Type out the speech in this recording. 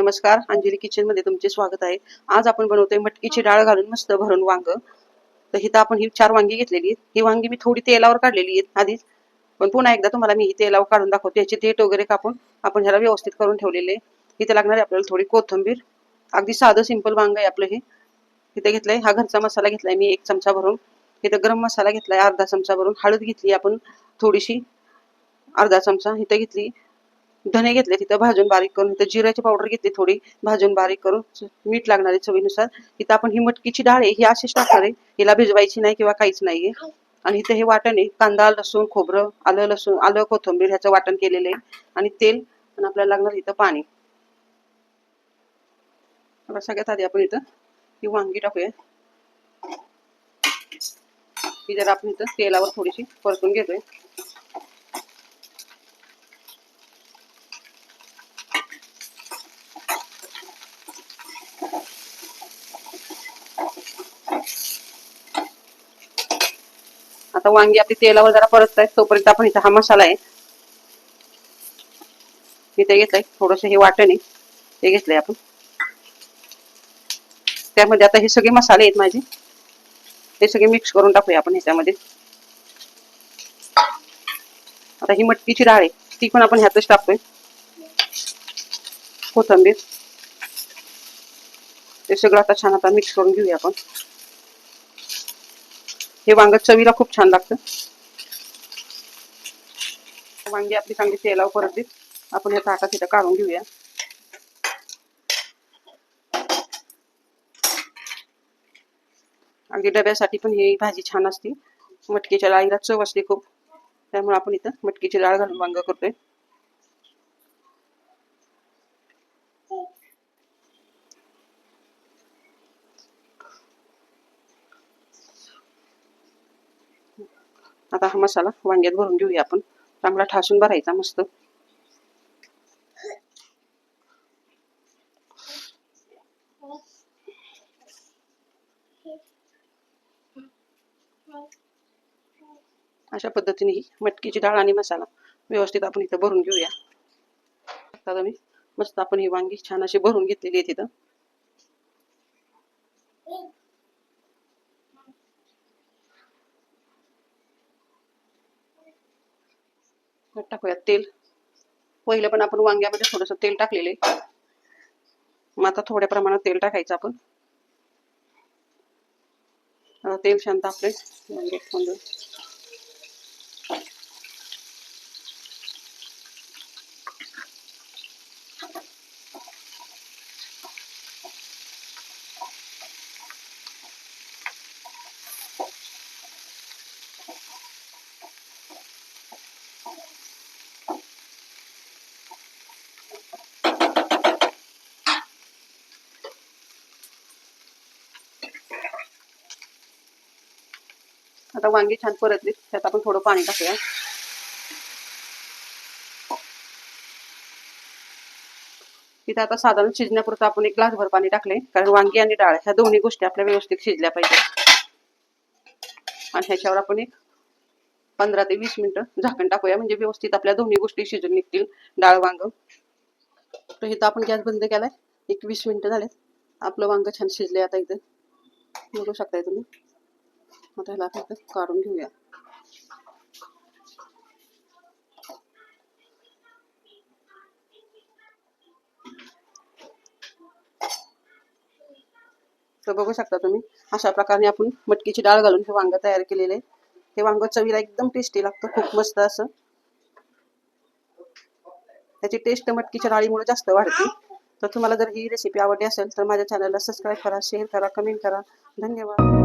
नमस्कार अंजली किचनमध्ये तुमचे स्वागत आहे. आज आपण बनवतोय मटकीची डाळ घालून मस्त भरून वांग. तर हिथं आपण ही चार वांगी घेतलेली आहेत. ही वांगी मी थोडी तेलावर काढलेली आहेत आधीच. पण पुन्हा एकदा तुम्हाला मी ही तेलावर काढून दाखवते. याचे देठ वगैरे कापून आपण ह्याला व्यवस्थित करून ठेवलेले इथे लागणार आहे आपल्याला थोडी कोथिंबीर. अगदी साधं सिंपल वांग आहे आपलं हे. इथे घेतलंय हा घरचा मसाला घेतलाय मी एक चमचा भरून. इथं गरम मसाला घेतलाय अर्धा चमचा भरून. हळद घेतली आपण थोडीशी अर्धा चमचा. इथं घेतली धने घेतले तिथं भाजून बारीक करून तिथं जिऱ्याची पावडर घेतली थोडी भाजून बारीक करून मीठ लागणार चवीनुसार. तिथं आपण ही मटकीची डाळ आहे ही अशीच टाकणार आहे. हिला भिजवायची नाही किंवा काहीच नाहीये. आणि इथं हे वाटण आहे कांदा लसूण खोबरं आलं लसूण आलं कोथिंबीर ह्याचं वाटण केलेलं आहे. आणि तेल आणि आपल्याला लागणार इथं पाणी. आता सगळ्यात आधी आपण इथं ही वांगी टाकूया. ही जरा आपण इथं तेलावर थोडीशी परतून घेतोय. आता वांगी आपली तेलावर जरा परत आहेत तोपर्यंत आपण इथं हा मसाला आहे. इथे घेतलाय थोडस हे वाटण आहे. ते घेतलंय आपण. त्यामध्ये आता हे सगळे मसाले आहेत माझे. हे सगळे मिक्स करून टाकूया आपण ह्याच्यामध्ये. आता ही मटकीची डाळ आहे ती पण आपण ह्यातच टाकतोय. कोथंबीर. ते सगळं आता छान आता मिक्स करून घेऊया आपण. हे वांग चवीला खूप छान लागतं. वांगी आपली चांगली तेलावर परत देत आपण ह्या ताटात इथं काढून घेऊया. अगदी डब्यासाठी पण ही भाजी छान असते. मटकीच्या डाळीला चव असते खूप. त्यामुळे आपण इथं मटकीची डाळ घालून वांग करतोय. आता हा मसाला वांग्यात भरून घेऊया आपण. चांगला ठासून भरायचा मस्त. अशा पद्धतीने ही मटकीची डाळ आणि मसाला व्यवस्थित आपण इथं भरून घेऊया. मी मस्त आपण ही वांगी छान अशी भरून घेतलेली आहे तिथं. टाकूयात तेल. पहिलं पण आपण वांग्यामध्ये थोडंसं तेल टाकलेले. मग आता थोड्या प्रमाणात तेल टाकायचं आपण. आता तेल शांत आपले. म्हणजे आता वांगी छान परतली. त्यात आपण थोडं पाणी टाकूया. तिथे आता साधारण शिजण्यापुरतं आपण एक ग्लासभर पाणी टाकले कारण वांगी आणि डाळ ह्या दोन्ही गोष्टी आपल्या व्यवस्थित शिजल्या पाहिजे. आणि ह्याच्यावर आपण एक पंधरा ते वीस मिनिटं झाकण टाकूया. म्हणजे व्यवस्थित आपल्या दोन्ही गोष्टी शिजून निघतील. डाळ वांग. तर इथं आपण गॅस बंद केलाय. एक वीस मिनिटं झालेत. आपलं वांग छान शिजले आता इथं. बघू शकताय तुम्ही. आता ह्याला फक्त काढून घेऊया. तर बघू शकता तुम्ही अशा प्रकारे आपण मटकीची डाळ घालून हे वांग तयार केलेले हे वांग चवीला एकदम टेस्टी लागतं खूप मस्त असं. त्याची टेस्ट मटकीच्या डाळीमुळे जास्त वाढते. तर तुम्हाला जर ही रेसिपी आवडली असेल तर माझ्या चॅनलला सबस्क्राईब करा शेअर करा कमेंट करा. धन्यवाद.